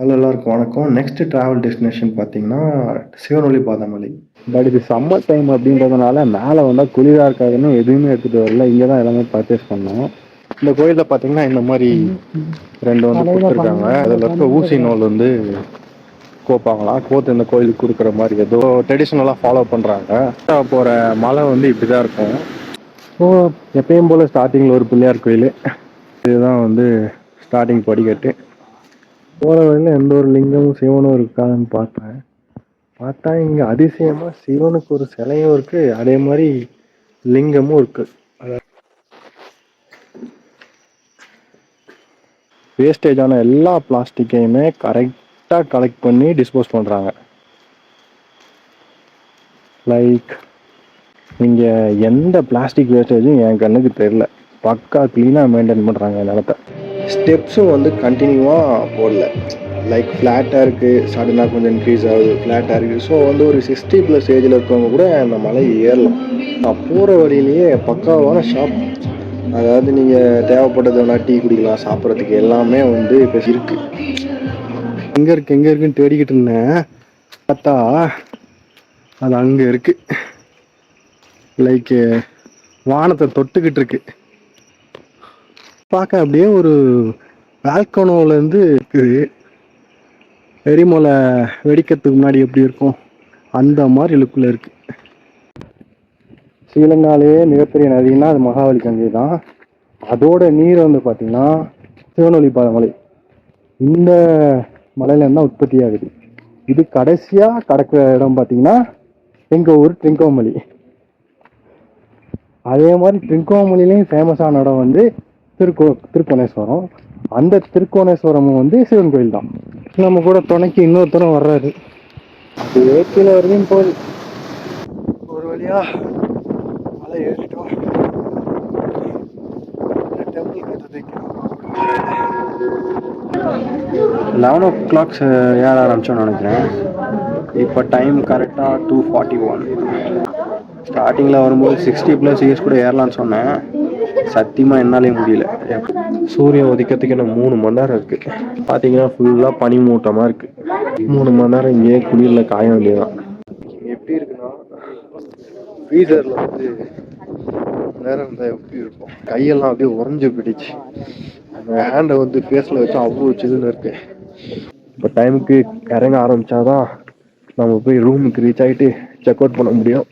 Hello எல்லாருக்கும் வணக்கம். Next travel destination பார்த்தீங்கன்னா சிவனொளி பாதமலை. பட் இது சம்மர் டைம் அப்படின்றதுனால மேலே வந்தால் குளிராக இருக்காதுன்னு எதுவுமே எடுத்துகிட்டு வரல. இங்கே தான் எல்லாமே பர்ச்சேஸ் பண்ணோம். இந்த கோயிலில் பார்த்தீங்கன்னா இந்த மாதிரி ரெண்டு வந்து கொடுத்துருக்காங்க. அதில் இருக்க ஊசி நூல் வந்து கோப்பாங்களாம். கோத்து இந்த கோயிலுக்கு கொடுக்குற மாதிரி ஏதோ ட்ரெடிஷ்னலாக ஃபாலோ பண்ணுறாங்க போகிற மலை வந்து இப்படி தான் இருக்கும். ஸோ எப்பயும் போல் ஸ்டார்டிங்கில் ஒரு பிள்ளையார் கோயில். இதுதான் வந்து ஸ்டார்டிங் படிக்கட்டு. போகிற வழியில் எந்த ஒரு லிங்கமும் சிவனும் இருக்காதுன்னு பார்த்தேன் பார்த்தா இங்கே அதிசயமாக சிவனுக்கு ஒரு சிலையும் இருக்குது அதே மாதிரி லிங்கமும் இருக்குது வேஸ்டேஜான எல்லா பிளாஸ்டிக்கையுமே கரெக்டாக கலெக்ட் பண்ணி டிஸ்போஸ் பண்ணுறாங்க லைக் இங்கே எந்த பிளாஸ்டிக் வேஸ்டேஜும் என் கண்ணுக்கு தெரில பக்கா க்ளீனாக மெயின்டைன் பண்ணுறாங்க நிலத்தை. ஸ்டெப்ஸும் வந்து கண்டினியூவாக போடல. லைக் ஃப்ளாட்டாக இருக்குது சடனாக கொஞ்சம் இன்க்ரீஸ் ஆகுது ஃப்ளாட்டாக இருக்குது ஸோ வந்து ஒரு சிக்ஸ்டி ப்ளஸ் ஏஜில் இருக்கவங்க கூட அந்த மலை ஏறலாம். நான் போகிற வழியிலேயே பக்காவான ஷாப் அதாவது நீங்கள் தேவைப்பட்டது வேணா டீ குடிக்கலாம் சாப்பிட்றதுக்கு எல்லாமே வந்து இப்போ இருக்குது எங்கே இருக்கு எங்கே இருக்குன்னு தேடிக்கிட்டு இருந்தேன். பார்த்தா அது அங்கே இருக்குது லைக் வானத்தை தொட்டுக்கிட்டு இருக்குது பார்க்க அப்படியே ஒரு வேல்கனோலேருந்து இருக்குது. எரிமலை வெடிக்கிறதுக்கு முன்னாடி எப்படி இருக்கும்? அந்த மாதிரி லுக்கில் இருக்கு. ஸ்ரீலங்காலேயே மிகப்பெரிய நதினா அது மகாவலி கங்கை தான். அதோட நீர் வந்து பார்த்தீங்கன்னா சிவனொலி மலை இந்த மலையிலேருந்தான் தான் உற்பத்தி ஆகுது. இது கடைசியாக கடக்கிற இடம் பார்த்தீங்கன்னா எங்கள் ஊர் ட்ரிங்கோமலி. அதே மாதிரி ட்ரிங்கோமலிலையும் ஃபேமஸான இடம் வந்து திருக்கோ திருக்கோணேஸ்வரம். அந்த திருக்கோணேஸ்வரமும் வந்து சிவன் கோயில் தான். நம்ம கூட துணைக்கு இன்னொருத்தரும் வர்றாரு. அது ஏற்றில வரையும் போகுது. ஒரு வழியா மலை ஏறிட்டோம். டெம்பிள் கட்டுறதுக்கு லெவன் ஓ கிளாக் ஏற ஆரம்பிச்சோன்னு நினைக்கிறேன். இப்போ டைம் கரெக்டாக டூ ஃபார்ட்டி ஒன் ஸ்டார்டிங்கில் வரும்போது சிக்ஸ்டி ப்ளஸ் இயர்ஸ் கூட ஏறலாம்னு சொன்னேன். சத்தியமாக என்னாலே முடியல. சூரியன் உதிக்கிறதுக்கு இன்னும் மூணு மணி நேரம் இருக்குது பார்த்தீங்கன்னா ஃபுல்லாக பனி மூட்டமாக இருக்குது மூணு மணி நேரம் இங்கேயே குளிரில் காய வேண்டியதுதான். எப்படி இருக்குன்னா ஃப்ரீசரில் வந்து நேரம் இருந்தால் எப்படி இருக்கும்? கையெல்லாம் அப்படியே உறைஞ்சு போயிடுச்சு. அந்த ஹேண்டை வந்து ஃபேஸில் வச்சா அவ்வளோ சில்லுன்னு இருக்கு. இப்போ டைமுக்கு இறங்க ஆரம்பிச்சாதான் நம்ம போய் ரூமுக்கு ரீச் ஆகிட்டு செக் அவுட் பண்ண முடியும்.